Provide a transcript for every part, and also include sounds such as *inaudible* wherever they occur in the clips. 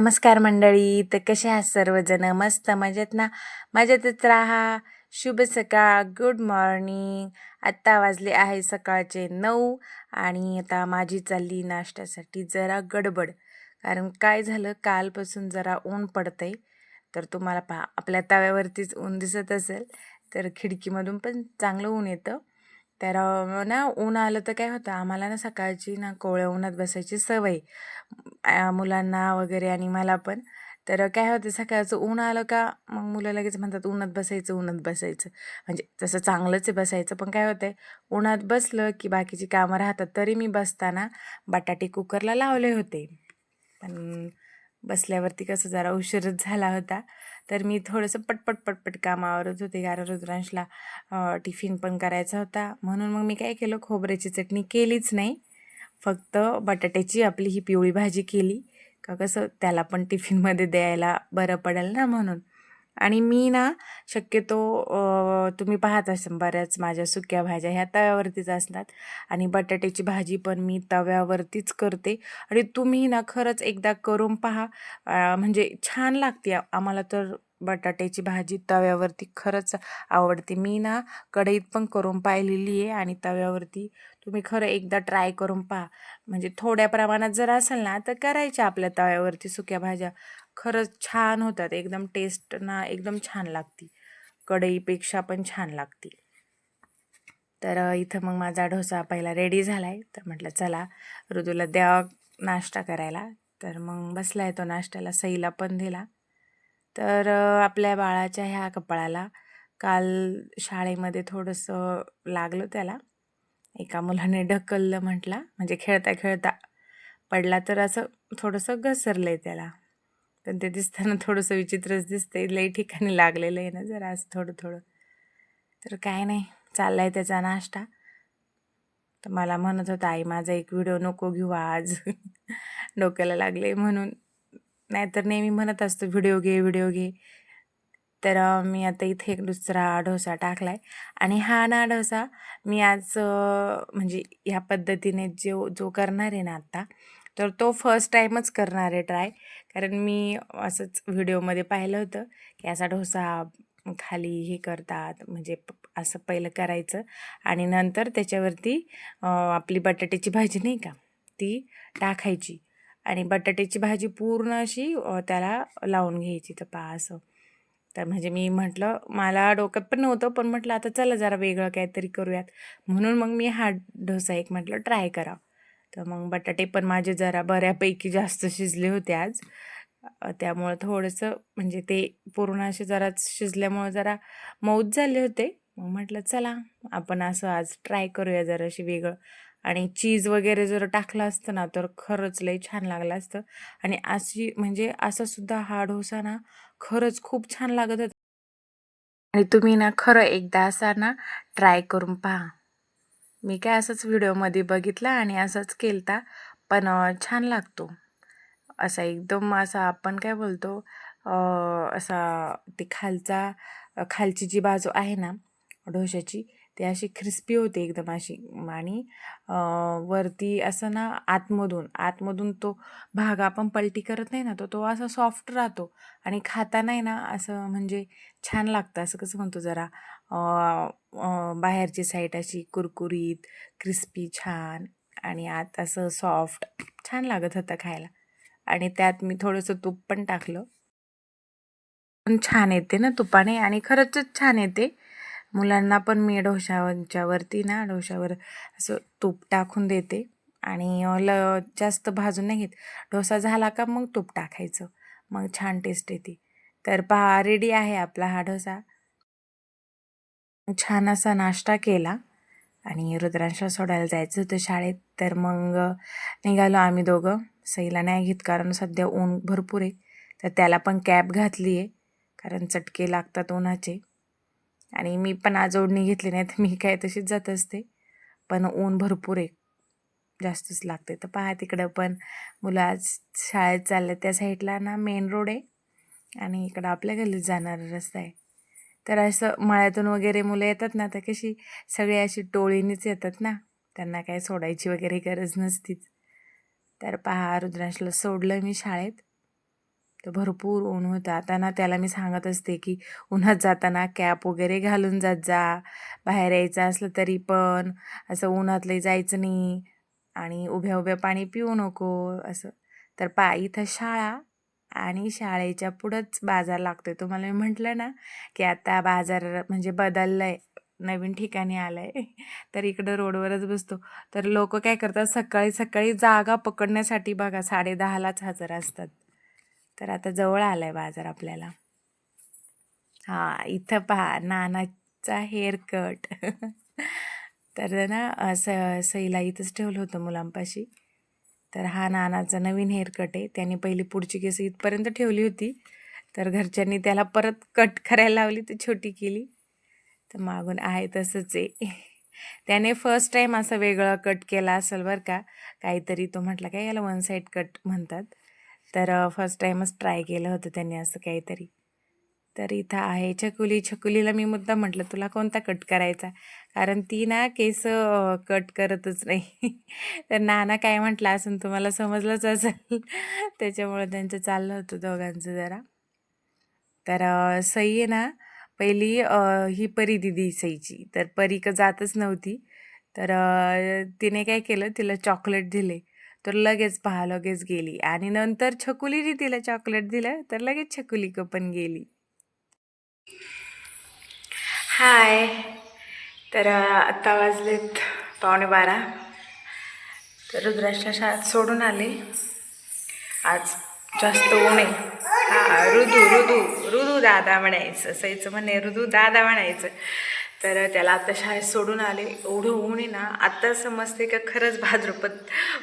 नमस्कार मंडळी तर कसे आहात सर्वजण? मस्त मजेत ना? मजेतच राहा. शुभ सकाळ गुड मॉर्निंग आत्ता वाजले आहे सकाळचे नऊ आणि आता माझी चालली नाश्त्यासाठी जरा गडबड. कारण काय झालं? कालपासून जरा ऊन पडतंय. तर तुम्हाला पहा आपल्या तव्यावरतीच ऊन दिसत असेल तर खिडकीमधून पण चांगलं ऊन येतं. तर ना ऊन आलं तर काय होतं आम्हाला ना सकाळची ना कोवळ्या उन्हात बसायची सवय मुलांना वगैरे आणि मला पण. तर काय होतं सकाळचं ऊन आलं का मग मुलं लगेच म्हणतात उन्हात बसायचं उन्हात बसायचं. म्हणजे तसं चांगलंच आहे बसायचं. पण काय होतंय उन्हात बसलं की बाकीची कामं राहतात तरी मी बसताना बटाटे कुकरला लावले होते. पण बसल्यावरती कसं जरा उशीरच झाला होता. तर मी थोडंसं पटपट पटपट कामावरच होते. कारण रुद्रांशला टिफिन पण करायचा होता. म्हणून मग मी काय केलं खोबऱ्याची चटणी केलीच नाही. फक्त बटाट्याची आपली ही पिवळी भाजी केली. का कसं त्याला पण टिफिनमध्ये द्यायला बरं पडेल ना म्हणून. आणि मी ना शक्यतो तुम्ही पाहत असाल बऱ्याच माझ्या सुक्या भाज्या ह्या तव्यावरतीच असतात आणि बटाट्याची भाजी पण मी तव्यावरतीच करते. आणि तुम्ही ना खरंच एकदा करून पहा म्हणजे छान लागते. आम्हाला तर बटाट्याची भाजी तव्यावरती खरंच आवडते. मी ना कढईत पण करून पाहिलेली आहे आणि तव्यावरती तुम्ही खरं एकदा ट्राय करून पहा. म्हणजे थोड्या प्रमाणात जर असेल ना तर करायच्या आपल्या तव्यावरती सुक्या भाज्या. खरंच छान होतात. एकदम टेस्ट ना एकदम छान लागती कढईपेक्षा पण छान लागती तर इथं मग माझा डोसा पहिला रेडी झाला आहे तर म्हटलं चला ऋतूला द्यावा नाश्ता करायला. तर मग बसला आहे तो नाश्त्याला सईला पण दिला. तर आपल्या बाळाच्या ह्या कपाळाला काल शाळेमध्ये थोडंसं लागलं त्याला. एका मुलाने ढकललं म्हटला. म्हणजे खेळता खेळता पडला तर असं थोडंसं घसरलं आहे त्याला. पण ते दिसताना थोडंसं विचित्रच दिसतंय. लई ठिकाणी लागलेलं आहे ना जरा असं थोडं थोडं. तर काय नाही चालला आहे त्याचा नाश्ता. तर मला म्हणत होता आई माझा एक व्हिडिओ नको घेऊ आज. *laughs* डोक्याला लागले म्हणून. नाहीतर नेहमी म्हणत असतो व्हिडिओ घे व्हिडिओ घे. तर मी आता इथे एक दुसरा डोसा टाकला आहे आणि हा ना डोसा मी आज म्हणजे ह्या पद्धतीने जो जो करणार आहे ना आत्ता तर तो फर्स्ट टाईमच करणार आहे ट्राय कारण मी असंच व्हिडिओमध्ये पाहिलं होतं की असा डोसा खाली हे करतात म्हणजे प- असं पहिलं करायचं. आणि नंतर त्याच्यावरती आपली बटाट्याची भाजी नाही का ती टाकायची. आणि बटाट्याची भाजी पूर्ण अशी त्याला लावून घ्यायची तर पहा असं. तर म्हणजे मी म्हटलं मला डोक्यात पण नव्हतं पण म्हटलं आता चला जरा वेगळं काहीतरी करूयात. म्हणून मग मी हा डोसा एक म्हटलं ट्राय करा. तर मग बटाटे पण माझे जरा बऱ्यापैकी जास्त शिजले होते आज. त्यामुळं थोडंसं म्हणजे ते पूर्ण असे जरा शिजल्यामुळं जरा मऊच झाले होते. मग म्हटलं चला आपण असं आज ट्राय करूया जराशी वेगळं. आणि चीज वगैरे जर टाकलं असतं ना तर खरंच लई छान लागलं असतं. आणि अशी म्हणजे असं सुद्धा हा डोसा ना खरंच खूप छान लागत होता. आणि तुम्ही ना खरं एकदा असा ना ट्राय करून पहा. मी काय असंच व्हिडिओमध्ये बघितला आणि असंच केलता पण छान लागतो. असा एकदम असा आपण काय बोलतो असा ते खालचा खालची जी बाजू आहे ना डोशाची ती अशी क्रिस्पी होते एकदम अशी. आणि वरती असं ना आतमधून आतमधून तो भाग आपण पलटी करत नाही ना तो तो असा सॉफ्ट राहतो. आणि खाता नाही ना असं म्हणजे छान लागतं. असं कसं म्हणतो जरा बाहेरची साईड अशी कुरकुरीत क्रिस्पी छान आणि आत असं सॉफ्ट छान लागत होतं खायला. आणि त्यात मी थोडंसं तूप पण टाकलं. पण छान येते ना तुपाने आणि खरंच छान येते. मुलांना पण मी डोशाच्यावरती ना डोशावर असं तूप टाकून देते आणि ल जास्त भाजून नाही घेत. डोसा झाला का मग तूप टाकायचं. मग छान टेस्ट येते. तर पहा रेडी आहे आपला हा डोसा. छान असा नाश्ता केला आणि रुद्रांशला सोडायला जायचं होतं शाळेत. तर मग निघालो आम्ही दोघं. सईला नाही घेत कारण सध्या ऊन भरपूर आहे. तर त्याला पण कॅब घातली आहे कारण चटके लागतात उन्हाचे. आणि मी पण आज ओढणी घेतली नाही तर मी काय तशीच जात असते. पण ऊन भरपूर आहे जास्तच लागते. तर पहा तिकडं पण मुलं आज शाळेत चालले त्या साईडला ना मेन रोड आहे. आणि इकडं आपल्या गल्लीत जाणारा रस्ता आहे. तर असं मळ्यातून वगैरे मुलं येतात ना तर कशी सगळी अशी टोळीनीच येतात ना. त्यांना काय सोडायची वगैरे गरज नसतीच. तर पहा रुद्रांशला सोडलं मी शाळेत. तर भरपूर ऊन होतं. आता ना त्याला मी सांगत असते की उन्हात जाताना कॅप वगैरे घालून जात जा. बाहेर यायचं असलं तरी पण असं उन्हातलं जायचं नाही. आणि उभ्या उभ्या पाणी पिऊ नको असं. तर पा इथं शाळा आणि शाळेच्या पुढंच बाजार लागतोय. तुम्हाला मी म्हटलं ना की आता बाजार म्हणजे बदललं आहे नवीन ठिकाणी आलं आहे तर इकडं रोडवरच बसतो. तर लोक काय करतात सकाळी सकाळी जागा पकडण्यासाठी बघा साडे दहालाच हजर असतात. तर आता जवळ आला आहे बाजार आपल्याला. हां इथं पहा नानाचा हेअर कट. *laughs* तर ना असं सईला इथंच ठेवलं होतं मुलांपाशी. तर हा नानाचा नवीन हेअर कट आहे. त्याने पहिली पुढची केस इथपर्यंत ठेवली होती. तर घरच्यांनी त्याला परत कट करायला लावली तर छोटी केली. तर मागून आहे तसंच आहे. त्याने फर्स्ट टाईम असं वेगळं कट केला असेल बरं का. काहीतरी तो म्हटला काय याला वन साईड कट म्हणतात? तर फर्स्ट टाईमच ट्राय केलं होतं त्यांनी असं काहीतरी. तर इथं आहे. छकुली छकुलीला मी मुद्दा म्हटलं तुला कोणता कट करायचा? कारण ती ना केस कट करतच नाही. *laughs* तर नाना काय म्हटलं असून तुम्हाला समजलंच असेल. *laughs* त्याच्यामुळं त्यांचं चाललं होतं दोघांचं जरा. तर सई आहे ना पहिली ही परी दिदी सईची. तर परी का जातच नव्हती. तर तिने काय केलं तिला चॉकलेट दिले. तर लगेच पहा लगेच गेली. आणि नंतर छकुलीने तिला चॉकलेट दिलं तर लगेच छकुली पण गेली. हाय. तर आत्ता वाजलेत पावणे बारा. तर रुद्राच्या शाळेत सोडून आले. आज जास्त ऊन आहे. हा ऋदू ऋदू ऋदू दादा म्हणायचं. असायचं म्हणे ऋदू दादा म्हणायचं. तर त्याला आता शाळेत सोडून आले. एवढं ऊन आहे ना आता समजते का खरंच भाद्रपद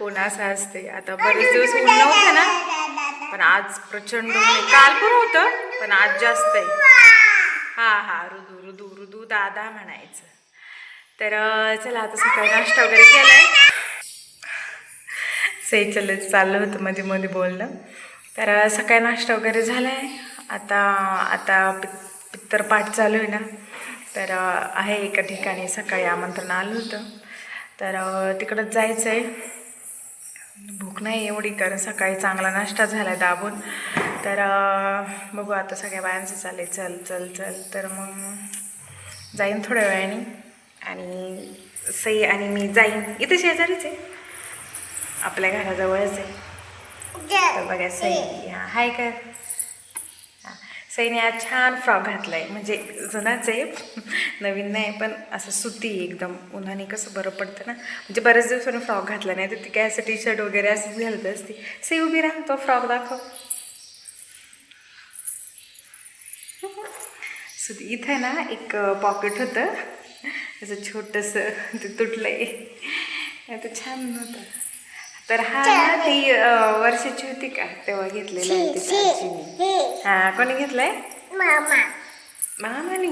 ऊन असं असते. आता बरेच दिवस ऊन नव्हतं ना पण आज प्रचंड ऊन आहे. काल पण होतं पण आज जास्त आहे. हा हा रुदू रुदू रुदू दादा म्हणायचं. तर चला आता सकाळी नाश्ता वगैरे केलाय. सही चलत चाललं होतं मध्ये मध्ये बोलणं. तर सकाळी नाश्ता वगैरे झाला आहे आता आता पित पित्तरपाठ चालू आहे ना. तर आहे एका ठिकाणी सकाळी आमंत्रण आलं होतं. तर तिकडंच जायचं आहे भूक नाही एवढी कारण सकाळी चांगला नाश्ता झाला दाबून. तर बघू आता सगळ्या बायांचं चालेल चल चल चल. तर मग जाईन थोड्या वेळाने. आणि सई आणि मी जाईन. इथे शेजारीच आहे. आपल्या घराजवळच आहे. तर बघा सई हा हाय का? सईने आज छान फ्रॉक घातला आहे म्हणजे जुनाच आहे. नवीन नाही पण असं सुती एकदम. उन्हाने कसं बरं पडतं ना. म्हणजे बऱ्याच दिवसांनी फ्रॉक घातला नाही तर ती काय असं टी शर्ट वगैरे असंच घालत असते. सई उभी राहा तो फ्रॉक दाखव. सुती इथं ना एक पॉकेट होतं. असं छोटंसं ते तुटलं आहे ते छान होतं तर हा ना ती वर्षाची होती का? तेव्हा घेतलेला आहे तिच्या आजीने. हा कोणी घेतलाय? मामा. मामाने?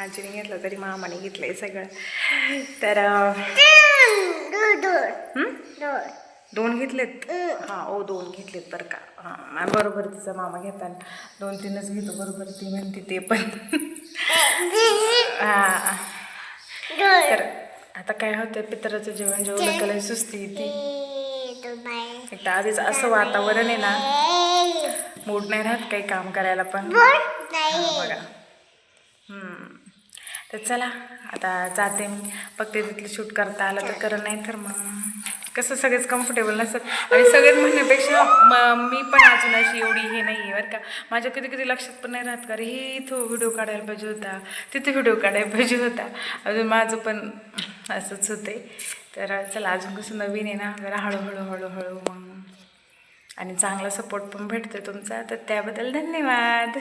आजीने घेतलं तरी मामाने घेतलंय सगळं. तर हं? दोन घेतलेत? हा ओ दोन घेतलेत बरं का. हां बरोबर तिचा मामा घेताना दोन तीनच घेतो बरोबर ती म्हणते ते पण. हा. तर आता काय होतं पितराचं जेवण जेवलं त्याला सुस्ती ती एक तर आधीच असं वातावरण आहे ना मूड नाही राहत काही काम करायला पण. बघा. हम्म. तर चला आता जाते मी. बघते तिथलं शूट करता आलं तर करा नाही तर मग. कसं सगळेच कम्फर्टेबल नसतात. आणि सगळेच म्हणण्यापेक्षा म मी पण अजून अशी एवढी हे नाही आहे बरं का. माझ्या कधी कधी लक्षात पण नाही राहत का रे हे इथं व्हिडिओ काढायला पाहिजे होता. तिथे व्हिडिओ काढायला पाहिजे होता. अजून माझं पण असंच होते तर चला अजून कसं नवीन आहे ना जरा हळूहळू हळूहळू मग. आणि चांगला सपोर्ट पण भेटतो तुमचा. तर त्याबद्दल धन्यवाद.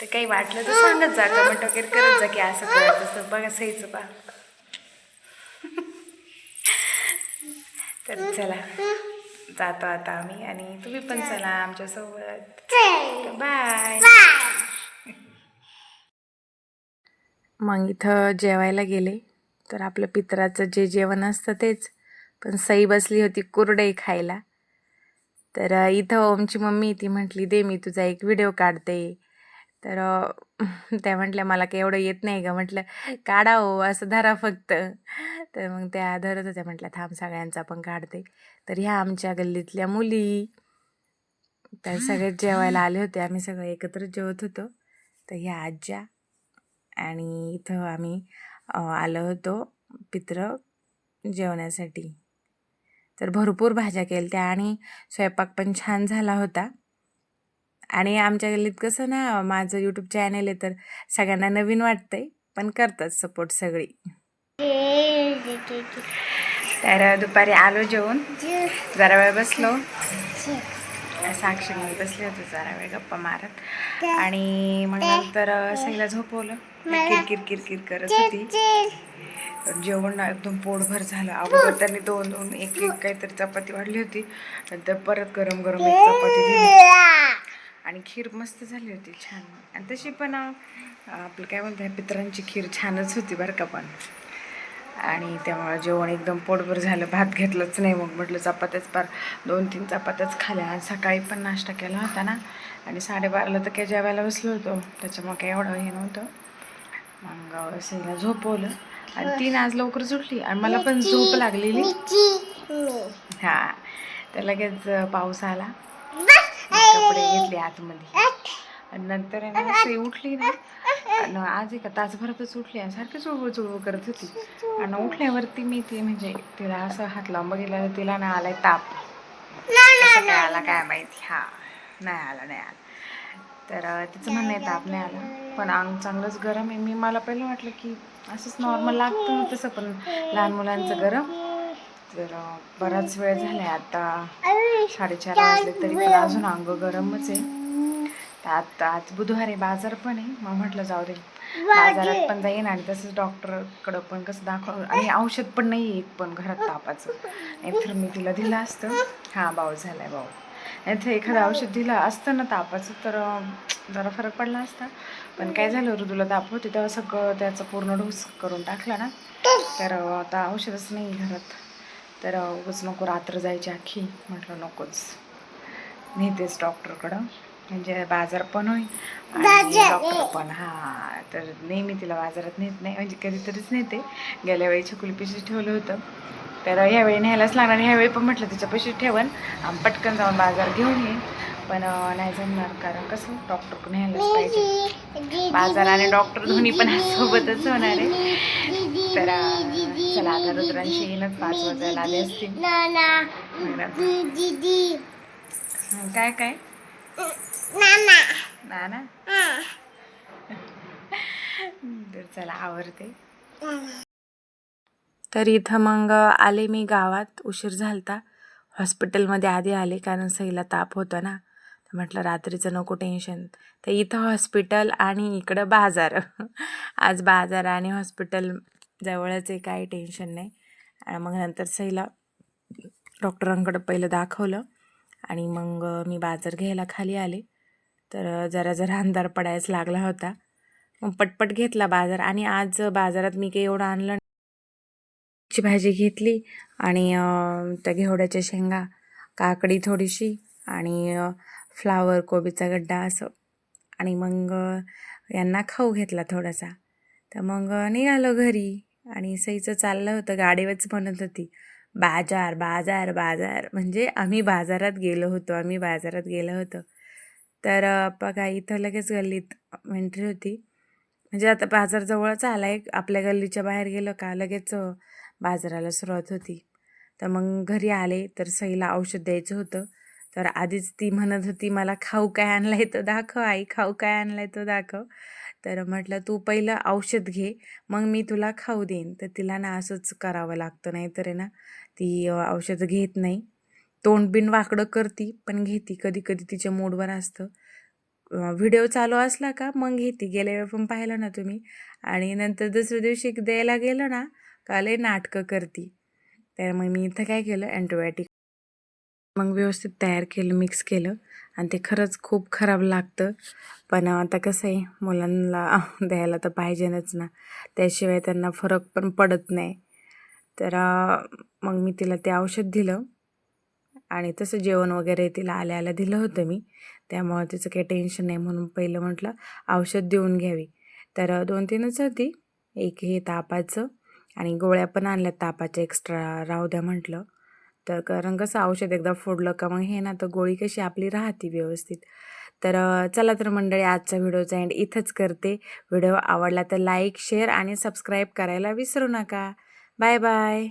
तर काही वाटलं तर सांगत जा कमेंट वगैरे करत जा की असं करत तसं बघा सहीचं पा तर चला. जातो आता आम्ही आणि तुम्ही पण चला आमच्यासोबत. बाय. मग इथं जेवायला गेले. तर आपलं पित्राचं जे जेवण असतं तेच. पण सई बसली होती कुरडई खायला. तर इथं ओमची मम्मी ती म्हटली दे मी तुझा एक व्हिडिओ काढते. तर त्या म्हटल्या मला काही एवढं येत नाही का म्हटलं काढा हो असं धरा फक्त. तर मग त्या धरत होत्या म्हटल्या थांब सगळ्यांचा पण काढते. तर ह्या आमच्या गल्लीतल्या मुली. तर सगळे जेवायला आले होते आम्ही सगळं एकत्र जेवत होतो. तर ह्या आज्या आणि इथं आम्ही आलो होतो पित्र जेवण्यासाठी. तर भरपूर भाज्या केल्या त्या आणि स्वयंपाक पण छान झाला होता. आणि आमच्या गल्लीत कसं ना माझं यूट्यूब चॅनल आहे तर सगळ्यांना नवीन वाटतंय पण करतात सपोर्ट सगळी. तर दुपारी आलो जेवून. जरा वेळ बसलो. साक्षी मी बसले होते जरा वेळ गप्पा मारत. आणि मग नंतर सगळ्या झोपवलं. किरकिर किरकिर करत होती. जेवण एकदम पोटभर झालं. अगोदर त्यांनी दोन दोन एक एक काहीतरी चपाती वाढली होती. नंतर परत गरम गरम एक चपाती दिली. आणि खीर मस्त झाली होती छान. आणि तशी पण आपलं काय म्हणतात पितरांची खीर छानच होती बरं का पण. आणि त्यामुळे जेवण एकदम पोटभर झालं भात घेतलंच नाही. मग म्हटलं चपात्याच पार दोन तीन चपात्याच खाल्या. आणि सकाळी पण नाश्ता केला होता ना. आणि साडेबाराला तर काय जेवायला बसलो होतो. त्याच्यामुळे काय एवढं हे नव्हतं. मग सईला झोपवलं. आणि तीन आज लवकर सुटली आणि मला पण झोप लागलेली. हा. तर लगेच पाऊस आला. कपडे घेतले आतमध्ये. आणि नंतर आहे ना सई उठली ना. आणि आज एका तासभरातच उठली आणि सारखी चुळबुळ चुळबुळ करत होती. आणि उठल्यावरती मी ती म्हणजे तिला असं हात लांब गेला तिला ना आलाय ताप. काय आला काय माहिती? हा नाही आला नाही आला. तर तिचं म्हणणं आहे ताप नाही आला. पण अंग चांगलंच गरम आहे. मी मला पहिलं वाटलं की असंच नॉर्मल लागतं तसं पण लहान मुलांचं गरम. तर बराच वेळ झालाय आता. साडेचार वाजले तरी पण अजून अंग गरमच आहे. आता आज बुधवार आहे बाजार पण आहे. मग म्हटलं जाऊ दे. बाजारात पण जाईन आणि तसंच डॉक्टरकडं पण कसं दाखव आणि औषध पण नाही एक पण घरात तापाचं. नाहीतर मी तिला दिलं असतं. हां भाऊ झालाय भाऊ. नाहीतर एखादं औषध दिलं असतं ना तापाचं तर जरा फरक पडला असता. पण काय झालं ऋतूला ताप होते तेव्हा सगळं त्याचा पूर्ण डोस करून टाकला ना. तर आता औषधच नाही घरात. तर उगाच नको रात्र जायची अख्खी. म्हटलं नकोच. नेतेच डॉक्टरकडं म्हणजे बाजार पण होईल. डॉक्टर पण हा. तर नेहमी तिला बाजारात नेत नाही म्हणजे कधीतरीच नेते. गेल्या वेळी छकुली पिशीच ठेवलं होतं. तर ह्यावेळी न्यायलाच लागणार ह्यावेळी पण म्हटलं तिच्या पैसे ठेवन. आणि पटकन जाऊन बाजार घेऊन ये. पण नाही जमणार. कारण कसं? डॉक्टर न्यायलाच पाहिजे. बाजार आणि डॉक्टर दोन्ही पण सोबतच होणार आहे. तर चला आता रुद्रांशी येईनच. पाच वाजायला आले असतील. काय काय? ना ना तर चला आवडते तर इथं मग आले मी गावात उशीर झालता. हॉस्पिटलमध्ये आधी आले कारण सईला ताप होता ना. तर म्हटलं रात्रीचं नको टेन्शन. तर इथं हॉस्पिटल आणि इकडं बाजार. *laughs* आज बाजार आणि हॉस्पिटल जवळच आहे काही टेन्शन नाही. आणि मग नंतर सईला डॉक्टरांकडं पहिलं दाखवलं. आणि मग मी बाजार घ्यायला खाली आले. तर जरा जरा अंधार पडायच लागला होता. मग पटपट घेतला बाजार आणि आज बाजारात मी काही एवढं आणलं ची भाजी घेतली आणि त्या घेवड्याच्या शेंगा काकडी थोडीशी आणि फ्लावर कोबीचा गड्डा असं. आणि मग यांना खाऊ घेतला थोडासा. तर मग निघालो घरी आणि सईचं चाललं होतं गाडीवरच म्हणत होती. बाजार बाजार बाजार. म्हणजे आम्ही बाजारात गेलो होतो आम्ही बाजारात गेलो होतो. तर बघा इथं लगेच गल्लीत एंट्री होती. म्हणजे आता बाजार जवळच आला. आहे आपल्या गल्लीच्या बाहेर गेलो का लगेच बाजाराला सुरुवात होती. तर मग घरी आले तर सईला औषध द्यायचं होतं. तर आधीच ती म्हणत होती मला खाऊ काय आणलाय तो दाखव आई खाऊ काय आणलाय तो दाखव. तर म्हटलं तू पहिलं औषध घे मग मी तुला खाऊ देईन. तर तिला ना असंच करावं लागतं नाही तर आहे ना. ती औषधं घेत नाही. तोंड बिन वाकडं करती पण घेती. कधी कधी तिच्या मूडवर असतं. व्हिडिओ चालू असला का मग घेते. गेल्या वेळ पण पाहिलं ना तुम्ही. आणि नंतर दुसऱ्या दिवशी द्यायला गेलं ना का लय नाटकं करती. तर मग मी इथं काय केलं अँटीबायोटिक मग व्यवस्थित तयार केलं मिक्स केलं. आणि ते खरंच खूप खराब लागतं. पण आता कसं आहे मुलांना द्यायला तर पाहिजेनच ना. त्याशिवाय त्यांना फरक पण पडत नाही. तर मग मी तिला ते औषध दिलं. आणि तसं जेवण वगैरे तिला आल्या आल्या दिलं होतं मी. त्यामुळं तिचं काही टेन्शन नाही म्हणून पहिलं म्हटलं औषध देऊन घ्यावी. तर दोन तीनच होती. एक हे तापाचं आणि गोळ्या पण आणल्या तापाच्या एक्स्ट्रा राहू द्या म्हटलं. तर कारण कसं औषध एकदा फोडलं का मग हे ना तर गोळी कशी आपली राहते व्यवस्थित. तर चला तर मंडळी आजचा व्हिडिओचा एंड इथंच करते. व्हिडिओ आवडला तर लाईक शेअर आणि सबस्क्राईब करायला विसरू नका. Bye bye